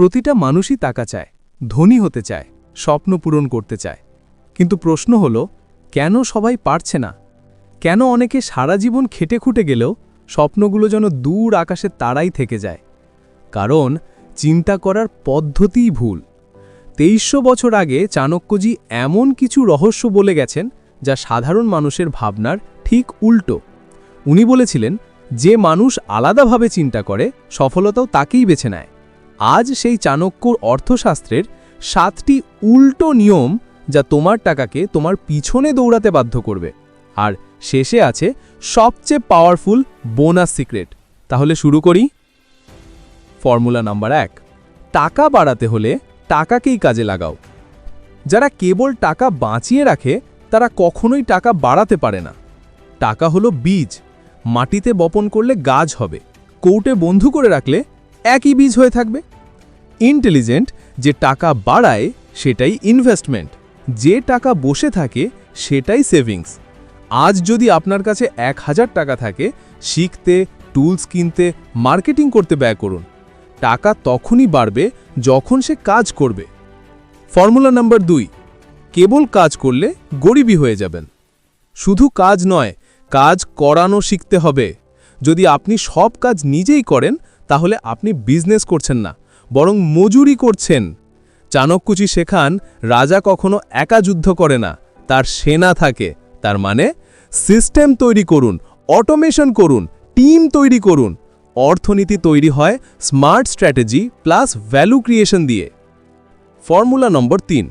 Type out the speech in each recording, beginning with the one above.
প্রতিটা মানুষই টাকা চায়, ধনী হতে চায়, স্বপ্ন পূরণ করতে চায়। কিন্তু প্রশ্ন হল, কেন সবাই পারছে না? কেন অনেকে সারা জীবন খেটে খুঁটে গেলেও স্বপ্নগুলো যেন দূর আকাশের তারাই থেকে যায়? কারণ চিন্তা করার পদ্ধতিই ভুল। তেইশশো বছর আগে চাণক্যজি এমন কিছু রহস্য বলে গেছেন, যা সাধারণ মানুষের ভাবনার ঠিক উল্টো। উনি বলেছিলেন, যে মানুষ আলাদাভাবে চিন্তা করে, সফলতাও তাকেই বেছে নেয়। আজ সেই চাণক্যর অর্থশাস্ত্রের সাতটি উল্টো নিয়ম যা তোমার টাকাকে তোমার পিছনে দৌড়াতে বাধ্য করবে। আর শেষে আছে সবচেয়ে পাওয়ারফুল বোনাস সিক্রেট তাহলে শুরু করি। ফর্মুলা নাম্বার এক। টাকা বাড়াতে হলে টাকাকেই কাজে লাগাও। যারা কেবল টাকা বাঁচিয়ে রাখে, তারা কখনোই টাকা বাড়াতে পারে না। টাকা হলো বীজ। মাটিতে বপন করলে গাছ হবে। কৌটে বন্ধু করে রাখলে একই বীজ হয়ে থাকবে। ইন্টেলিজেন্ট যে টাকা বাড়ায় সেটাই ইনভেস্টমেন্ট যে টাকা বসে থাকে সেটাই সেভিংস আজ যদি আপনার কাছে এক হাজার টাকা থাকে, শিখতে টুলস কিনতে মার্কেটিং করতে ব্যয় করুন। টাকা তখনই বাড়বে যখন সে কাজ করবে। ফর্মুলা নাম্বার দুই, কেবল কাজ করলে গরিবী হয়ে যাবেন। শুধু কাজ নয়, কাজ করানো শিখতে হবে। যদি আপনি সব কাজ নিজেই করেন, তাহলে আপনি বিজনেস করছেন না। বরং মজুরি করছেন। চাণক্যচি শেখান, রাজা কখনো একা যুদ্ধ করে না, তার সেনা থাকে। তার মানে সিস্টেম তৈরি করুন, অটোমেশন করুন, টিম তৈরি করুন। অর্থনীতি তৈরি হয় smart strategy plus value creation দিয়ে। ফর্মুলা নম্বর তিন।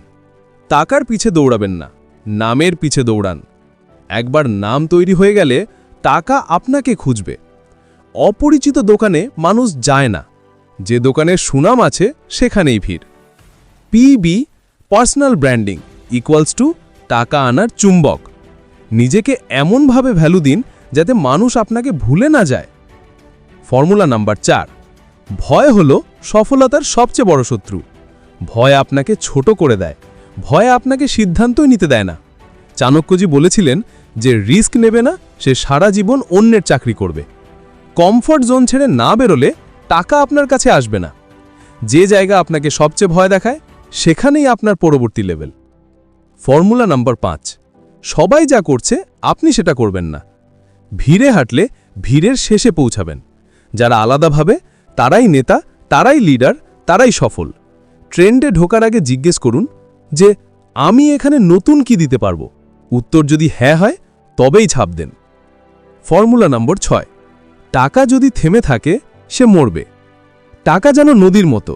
টাকার পিছে দৌড়াবেন না, নামের পিছে দৌড়ান। একবার নাম তৈরি হয়ে গেলে টাকা আপনাকে খুঁজবে। অপরিচিত দোকানে মানুষ যায় না। যে দোকানে সুনাম আছে সেখানেই ভিড়। PB personal branding equals to টাকা আনার চুম্বক। নিজেকে এমনভাবে ভ্যালু দিন যাতে মানুষ আপনাকে ভুলে না যায়। ফর্মুলা নাম্বার চার, ভয় হলো সফলতার সবচেয়ে বড় শত্রু। ভয় আপনাকে ছোট করে দেয়, ভয় আপনাকে সিদ্ধান্তই নিতে দেয় না। চাণক্যজি বলেছিলেন যে রিস্ক নেবে না, সে সারা জীবন অন্যের চাকরি করবে। কমফর্ট জোন ছেড়ে না বেরোলে টাকা আপনার কাছে আসবে না। যে জায়গা আপনাকে সবচেয়ে ভয় দেখায়, সেখানেই আপনার পরবর্তী লেভেল। ফর্মুলা নাম্বার পাঁচ। সবাই যা করছে, আপনি সেটা করবেন না। ভিড়ে হাঁটলে ভিড়ের শেষে পৌঁছাবেন। যারা আলাদাভাবে তারাই নেতা, তারাই লিডার, তারাই সফল। ট্রেন্ডে ঢোকার আগে জিজ্ঞেস করুন যে, আমি এখানে নতুন কি দিতে পারব? উত্তর যদি হ্যাঁ হয়, তবেই ছাপ দেন। ফর্মুলা নম্বর ছয়। টাকা যদি থেমে থাকে সে মরবে। টাকা যেন নদীর মতো,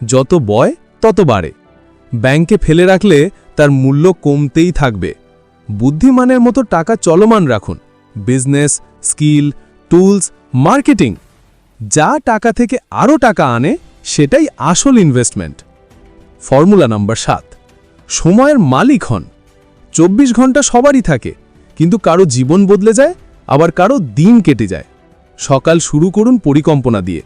যত বয় তত বাড়ে। ব্যাংকে ফেলে রাখলে তার মূল্য কমতেই থাকবে। বুদ্ধিমানের মতো টাকা চলমান রাখুন। বিজনেস, স্কিল, টুলস, মার্কেটিং, যা টাকা থেকে আরও টাকা আনে, সেটাই আসল ইনভেস্টমেন্ট। ফর্মুলা নাম্বার সাত। সময়ের মালিক হন। চব্বিশ ঘণ্টা সবারই থাকে, কিন্তু কারও জীবন বদলে যায়, আবার কারও দিন কেটে যায়। সকাল শুরু করুন পরিকল্পনা দিয়ে।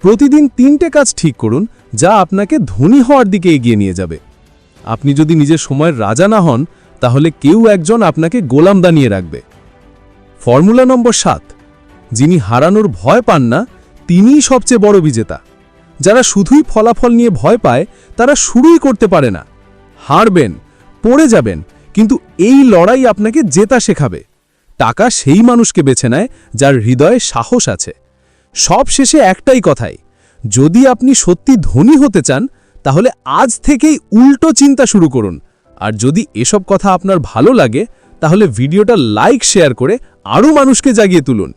প্রতিদিন তিনটে কাজ ঠিক করুন, যা আপনাকে ধনী হওয়ার দিকে এগিয়ে নিয়ে যাবে। আপনি যদি নিজের সময়ের রাজা না হন, তাহলে কেউ একজন আপনাকে গোলাম দানিয়ে রাখবে। ফর্মুলা নম্বর সাত। যিনি হারানোর ভয় পান না, তিনিই সবচেয়ে বড় বিজেতা। যারা শুধুই ফলাফল নিয়ে ভয় পায়, তারা শুরুই করতে পারে না। হারবেন, পড়ে যাবেন, কিন্তু এই লড়াই আপনাকে জেতা শেখাবে। টাকা সেই মানুষকে বেছে নেয় যার হৃদয়ে সাহস আছে। সব শেষে একটাই কথাই, যদি আপনি সত্যি ধনী হতে চান, তাহলে আজ থেকেই উল্টো চিন্তা শুরু করুন। আর যদি এসব কথা আপনার ভালো লাগে, তাহলে ভিডিওটা লাইক, শেয়ার করে আরও মানুষকে জাগিয়ে তুলুন।